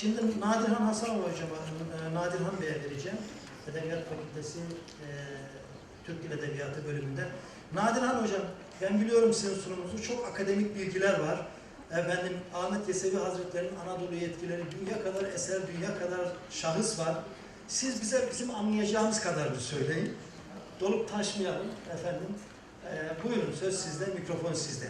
Şimdi Nadirhan Hasanov hocama, e, Nadirhan Bey'e vereceğim. Edebiyat Fakültesi e, Türk Dil Edebiyatı bölümünde. Nadirhan hocam, ben biliyorum sizin sunumunuzu. Çok akademik bilgiler var. Efendim Ahmet Yesevi Hazretleri'nin Anadolu yetkileri, dünya kadar eser, dünya kadar şahıs var. Siz bize bizim anlayacağımız kadarını söyleyin. Dolup taşmayalım efendim. E, buyurun söz sizde, mikrofon sizde.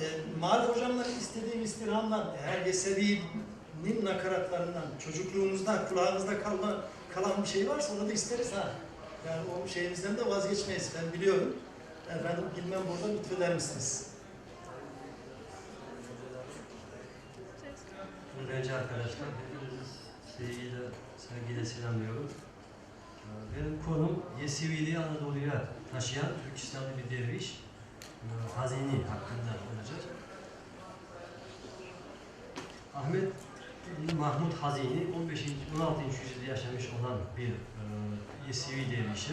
E, Marif hocamla istediğim istirhamdan, eğer Yesevi'nin nakaratlarından, çocukluğumuzda, kulağımızda kalan, kalan bir şey varsa onu da isteriz ha. Yani o şeyimizden de vazgeçmeyiz. Ben biliyorum. Efendim bilmem burada lütfeder misiniz? Öğrenci arkadaşlar, hepinizi sevgiyle, sevgiyle selamlıyorum. Ee, Benim konum Yesiviliği Anadolu'ya taşıyan Türkistanlı bir derviş, e, Hazini hakkında olacak. Ahmet bin Mahmud Hazini 15. 16. yüzyılda yaşamış olan bir e, Yesevi dervişi.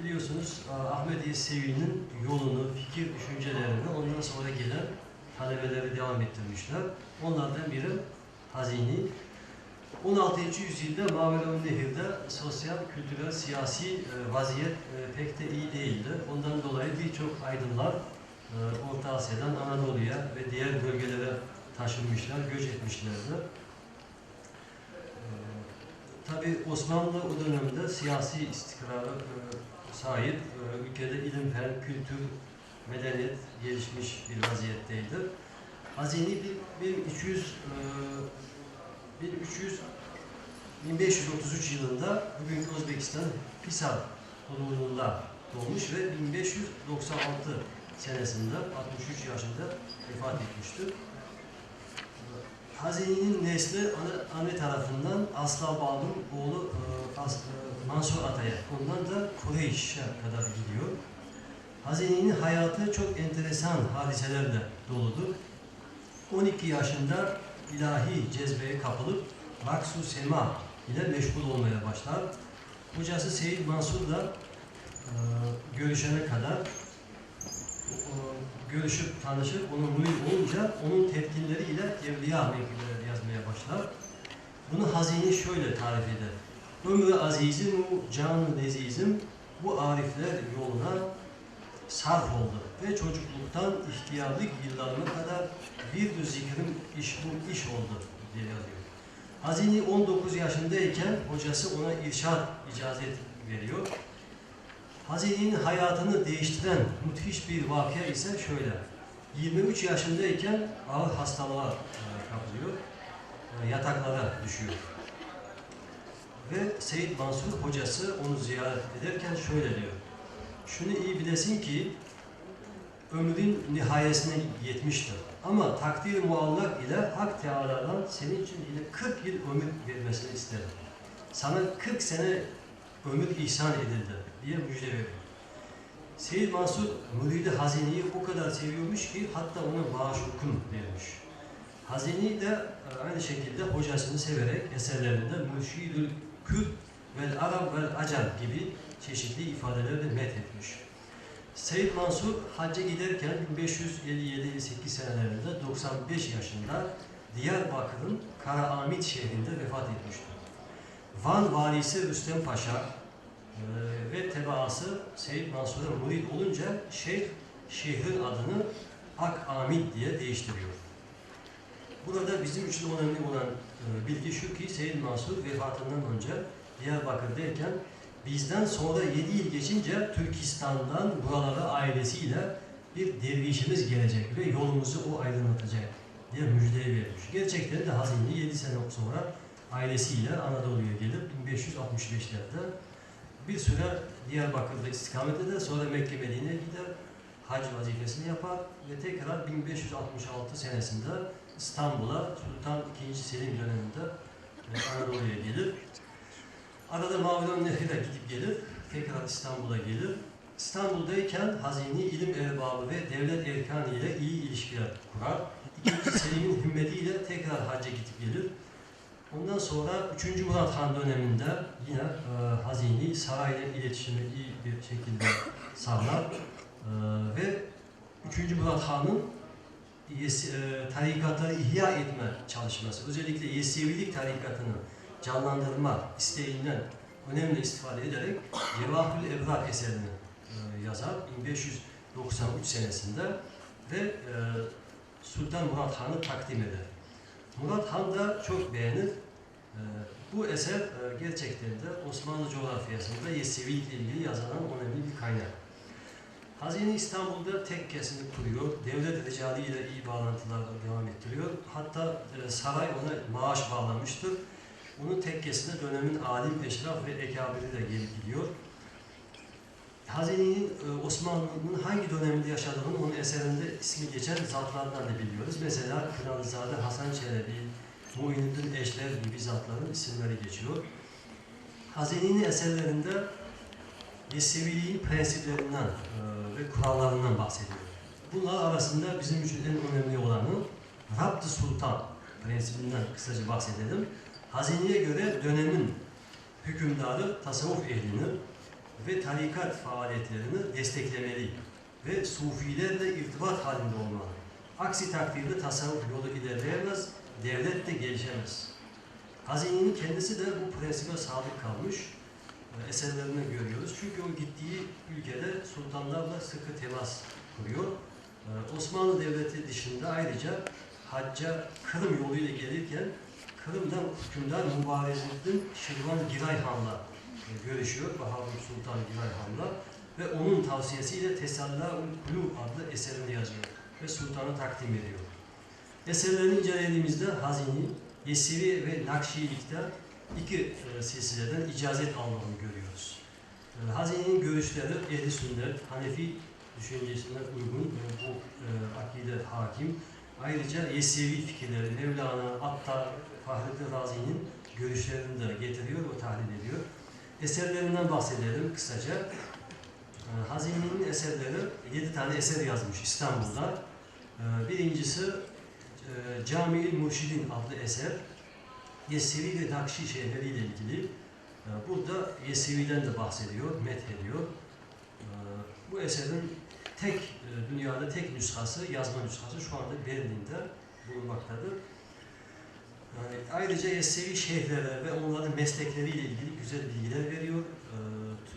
Biliyorsunuz e, Ahmet Yesevi'nin yolunu, fikir düşüncelerini ondan sonra gelen talebeleri devam ettirmişler. Onlardan biri Hazini. 16. yüzyılda Maveraun Nehir'de sosyal, kültürel, siyasi e, vaziyet e, pek de iyi değildi. Ondan dolayı birçok aydınlar e, Orta Asya'dan Anadolu'ya ve diğer bölgelere taşınmışlar, göç etmişlerdi. Tabi Osmanlı o dönemde siyasi istikrara sahip, ülkede ilim, fen, kültür, medeniyet gelişmiş bir vaziyetteydi. Hazini bir- 1300 e, 1300 1533 yılında bugünkü Özbekistan Pisa konumunda doğmuş ve 1596 senesinde 63 yaşında vefat etmiştir. Hazini'nin nesli anne tarafından Aslabab'ın oğlu e, e, Mansur Atay'a, ondan da Kureyş'e kadar gidiyor. Hazini'nin hayatı çok enteresan hadiselerle doludur. 12 yaşında ilahi cezbeye kapılıp Raksu Sema ile meşgul olmaya başlar. Hocası Seyyid Mansur'la e, görüşene kadar e, görüşüp tanışıp onun murid olunca onun tepkinleriyle evliya mevkileri yazmaya başlar. Bunu Hazini şöyle tarif eder. Ömrü azizim, canı lezizim bu arifler yoluna sarf oldu ve çocukluktan ihtiyarlık yıllarına kadar bir zikrim iş bu iş oldu diye yazıyor. Hazini 19 yaşındayken hocası ona irşad icazet veriyor. Hazini'nin hayatını değiştiren müthiş bir vakıa ise şöyle. 23 yaşındayken ağır hastalığa e, kapılıyor. E, Yataklara düşüyor. Ve Seyyid Mansur hocası onu ziyaret ederken şöyle diyor. Şunu iyi bilesin ki ömrün nihayesine yetmiştir. Ama takdir muallak ile Hak Teala'dan senin için ile 40 yıl ömür vermesini isterim. Sana 40 sene ömür ihsan edildi diye müjde veriyor. Seyyid Mansur müridi Hazini'yi o kadar seviyormuş ki hatta ona maşukum vermiş. Hazini de e, aynı şekilde hocasını severek eserlerinde Mürşidül Kürt vel Arab vel Acem gibi çeşitli ifadelerle met etmiş. Seyyid Mansur hacca giderken 1557-58 senelerinde 95 yaşında Diyarbakır'ın Karaamit şehrinde vefat etmiştir. Van valisi Rüstem Paşa e, ve tebaası Seyyid Mansur'a murid olunca şeyh şehrin adını Ak Amid diye değiştiriyor. Burada bizim için önemli olan e, bilgi şu ki Seyyid Mansur vefatından önce Diyarbakır'dayken bizden sonra 7 yıl geçince Türkistan'dan buralara ailesiyle bir dervişimiz gelecek ve yolumuzu o aydınlatacak diye müjdeyi vermiş. Gerçekten de Hazini 7 sene sonra ailesiyle Anadolu'ya gelip 1565'lerde bir süre Diyarbakır'da istikamet eder, sonra Mekke Medine'ye gider, hac vazifesini yapar ve tekrar 1566 senesinde İstanbul'a Sultan II. Selim döneminde Anadolu'ya gelir. Arada Mavidan Nehri'ne gidip gelir, tekrar İstanbul'a gelir. İstanbul'dayken Hazini ilim erbabı ve devlet erkanı ile iyi ilişkiler kurar. İkinci Selim'in himmetiyle tekrar hacca gidip gelir. Ondan sonra 3. Murat Han döneminde yine e, Hazini sarayla iletişimi iyi bir şekilde sağlar. E, ve 3. Murat Han'ın e, tarikatları ihya etme çalışması, özellikle Yesevilik tarikatını canlandırma isteğinden önemli istifade ederek Cevahül Ebrar eserini e, yazar 1593 senesinde ve e, Sultan Murat Han'ı takdim eder. Murat Han da çok beğenir. E, bu eser e, gerçekten de Osmanlı coğrafyasında Yesevilik ile ilgili yazılan önemli bir kaynak. Hazine İstanbul'da tekkesini kuruyor, devlet ricali ile iyi bağlantılar devam ettiriyor. Hatta saray ona maaş bağlamıştır. Bunun tekkesine dönemin alim, eşraf ve ekabiri de gelip gidiyor. Hazine'nin e, Osmanlı'nın hangi döneminde yaşadığını onun eserinde ismi geçen zatlardan da biliyoruz. Mesela Kınalızade Hasan Çelebi, Muhyiddin Eşler gibi zatların isimleri geçiyor. Hazine'nin eserlerinde Yeseviliğin prensiplerinden e, ve kurallarından bahsediyor. Bunlar arasında bizim için en önemli olanı Rabt-ı Sultan prensibinden kısaca bahsedelim. Hazineye göre dönemin hükümdarı tasavvuf ehlini ve tarikat faaliyetlerini desteklemeli ve sufilerle irtibat halinde olmalı. Aksi takdirde tasavvuf yolu ilerleyemez, devlet de gelişemez. Hazinenin kendisi de bu prensibe sadık kalmış e, eserlerinde görüyoruz. Çünkü o gittiği ülkede sultanlarla sıkı temas kuruyor. E, Osmanlı Devleti dışında ayrıca hacca Kırım yoluyla gelirken Kırım'dan hükümdar Mübarezettin Şirvan Giray Han'la e, görüşüyor. Bahadır Sultan Giray Han'la ve onun tavsiyesiyle Tesalla-ül adlı eserini yazıyor ve sultanı takdim ediyor. Eserlerini incelediğimizde Hazini, Yesevi ve Nakşilik'te iki e, silsileden icazet aldığını görüyoruz. E, Hazine'nin görüşleri ehli sünnet, Hanefi düşüncesine uygun e, bu e, akide hakim. Ayrıca Yesevi fikirleri, Mevlana, Attar, Fahrettin Razi'nin görüşlerini de getiriyor ve tahlil ediyor. Eserlerinden bahsedelim kısaca. E, Hazine'nin eserleri, yedi tane eser yazmış İstanbul'da. E, Birincisi e, Cami-i Murşidin adlı eser. Yesevi ve Nakşi şeyhleriyle ilgili e, burada Yesevi'den de bahsediyor, met ediyor. Bu eserin tek dünyada tek nüshası, yazma nüshası şu anda Berlin'de bulunmaktadır. E, Ayrıca Yesevi şeyhlere ve onların meslekleriyle ilgili güzel bilgiler veriyor. E, t-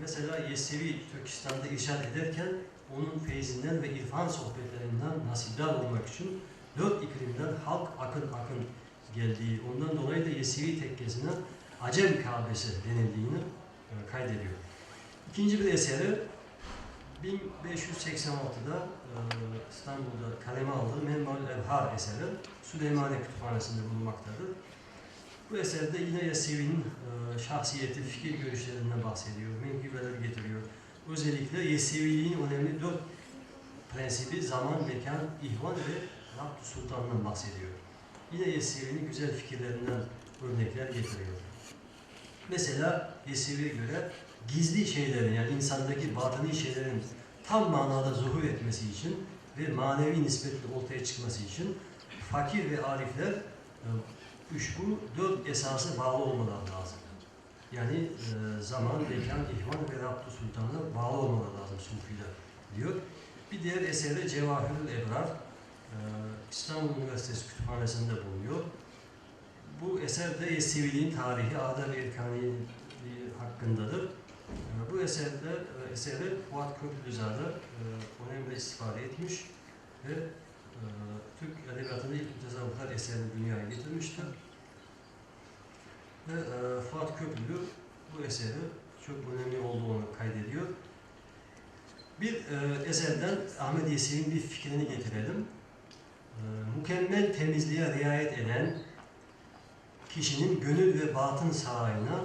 Mesela Yesevi Türkistan'da irşad ederken onun feyzinden ve irfan sohbetlerinden nasipdar olmak için dört iklimden halk akın akın geldiği, ondan dolayı da Yesevi tekkesine Acem Kabe'si denildiğini e, kaydediyor. İkinci bir eseri 1586'da e, İstanbul'da kaleme aldığı Menbaül Evhar eseri Süleymaniye Kütüphanesi'nde bulunmaktadır. Bu eserde yine Yesevi'nin e, şahsiyeti, fikir görüşlerinden bahsediyor, menkıbeleri getiriyor. Özellikle Yeseviliğin önemli dört prensibi zaman, mekan, ihvan ve Rabb Sultan'dan bahsediyor. Yine Yesevi'nin güzel fikirlerinden örnekler getiriyor. Mesela Yesevi'ye göre gizli şeylerin yani insandaki batıni şeylerin tam manada zuhur etmesi için ve manevi nispetle ortaya çıkması için fakir ve arifler e, üç bu dört esası bağlı olmaları lazım. Yani e, zaman, mekan, ihvan ve Rabbi Sultan'a bağlı olmaları lazım Sufiler diyor. Bir diğer eseri Cevahirül Ebrar, e, İstanbul Üniversitesi Kütüphanesi'nde bulunuyor. Bu eser de Yeseviliğin tarihi, adab ve erkani hakkındadır. E, Bu eserde e, eseri Fuat Köprülüzade e, önemli istifade etmiş ve e, Türk Edebiyatı'nda ilk mütezavvıflar eserini dünyaya getirmiştir. Ve e, Fuat Köprülü bu eseri çok önemli olduğunu kaydediyor. Bir e, eserden Ahmet Yesevi'nin bir fikrini getirelim. E, mükemmel temizliğe riayet eden kişinin gönül ve batın sarayına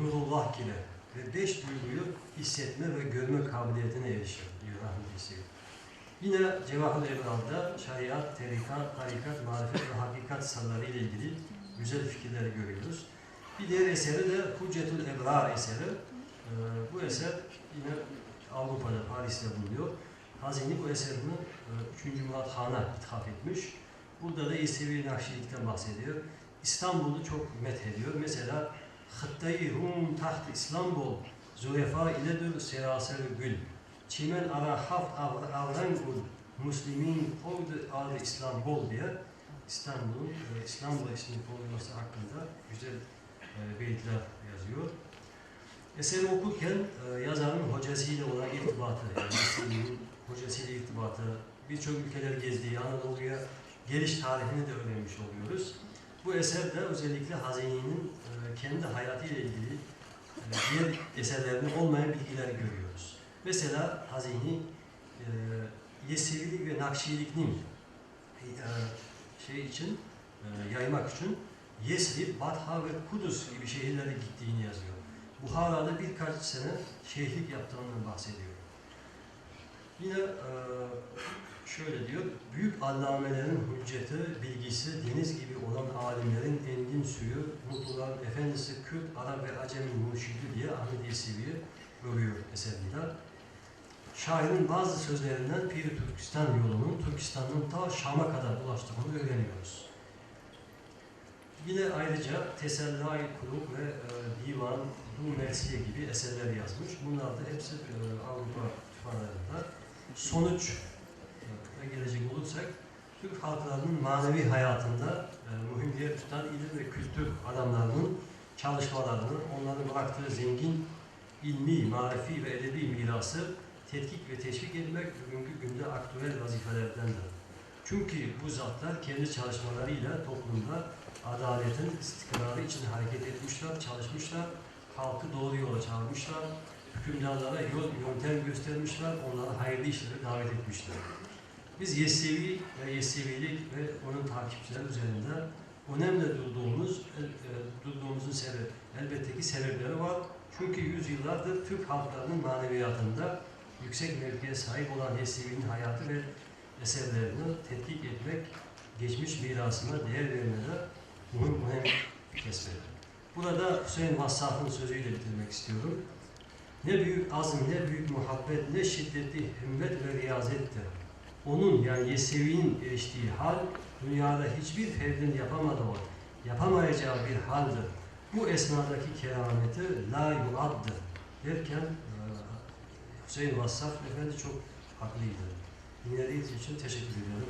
nurullah girer ve beş duyguyu hissetme ve görme kabiliyetine erişir diyor Ahmet Yesevi. Yine Cevahir Ebrar'da şeriat, tarikat, tarikat, marifet ve hakikat sırları ile ilgili güzel fikirleri görüyoruz. Bir diğer eseri de Hüccetül Ebrar eseri. Ee, bu eser yine Avrupa'da, Paris'te bulunuyor. Hazini bu eserini e, 3. Murat Han'a ithaf etmiş. Burada da Yesevi Nakşilik'ten bahsediyor. İstanbul'u çok met ediyor. Mesela Hıttayı Rum taht İstanbul Zürefa iledir serasel gül. Çimen ara haft avr- avran gül Müslümin Fovd adı İslam Bol diye İstanbul'un e, İstanbul isminin konulması hakkında güzel e, beyitler yazıyor. Eseri okurken e, yazarın hocasıyla olan irtibatı, yani Müslümin hocasıyla irtibatı, birçok ülkeler gezdiği, Anadolu'ya geliş tarihini de öğrenmiş oluyoruz. Bu eserde özellikle Hazini'nin e, kendi hayatıyla ilgili e, diğer eserlerinde olmayan bilgileri görüyoruz. Mesela Hazini e, Yesevilik ve Nakşilik'in e, şey için yaymak için Yesrib, Batha ve Kudüs gibi şehirlere gittiğini yazıyor. Buhara'da birkaç sene şehirlik yaptığından bahsediyor. Yine e, şöyle diyor, büyük allamelerin hücceti, bilgisi, deniz gibi olan alimlerin engin suyu, mutluların efendisi, Kürt, Arap ve Acem'in mürşidi diye Ahmet Yesevi'yi övüyor eserinde. Şairin bazı sözlerinden Piri Türkistan yolunun Türkistan'ın ta Şam'a kadar ulaştığını öğreniyoruz. Yine ayrıca Teselli-i Kulub ve e, Divan, Du Mersiye gibi eserler yazmış. Bunlar da hepsi e, Avrupa kütüphanelerinde. Sonuç gelecek olursak, Türk halklarının manevi hayatında e, mühim yer tutan ilim ve kültür adamlarının çalışmalarını, onların bıraktığı zengin ilmi, marifi ve edebi mirası tetkik ve teşvik etmek bugünkü günde aktüel vazifelerdendir. Çünkü bu zatlar kendi çalışmalarıyla toplumda adaletin istikrarı için hareket etmişler, çalışmışlar, halkı doğru yola çağırmışlar, hükümdarlara yol yöntem göstermişler, onlara hayırlı işlere davet etmişler. Biz Yesevi ve Yesevilik ve onun takipçileri üzerinde önemli durduğumuz, e, e, durduğumuzun sebebi, elbette ki sebepleri var. Çünkü yüzyıllardır Türk halklarının maneviyatında yüksek mevkiye sahip olan Yesevi'nin hayatı ve eserlerini tetkik etmek, geçmiş mirasına değer vermede mühim önem kesmedi. Burada Hüseyin Vassaf'ın sözüyle bitirmek istiyorum. Ne büyük azm, ne büyük muhabbet, ne şiddetli himmet ve riyazettir. Onun yani Yesevi'nin eriştiği hal, dünyada hiçbir ferdin yapamadığı, yapamayacağı bir haldir. Bu esnadaki kerameti la yuaddır derken e, Hüseyin Vassaf Efendi çok haklıydı. Dinlediğiniz için teşekkür ediyorum.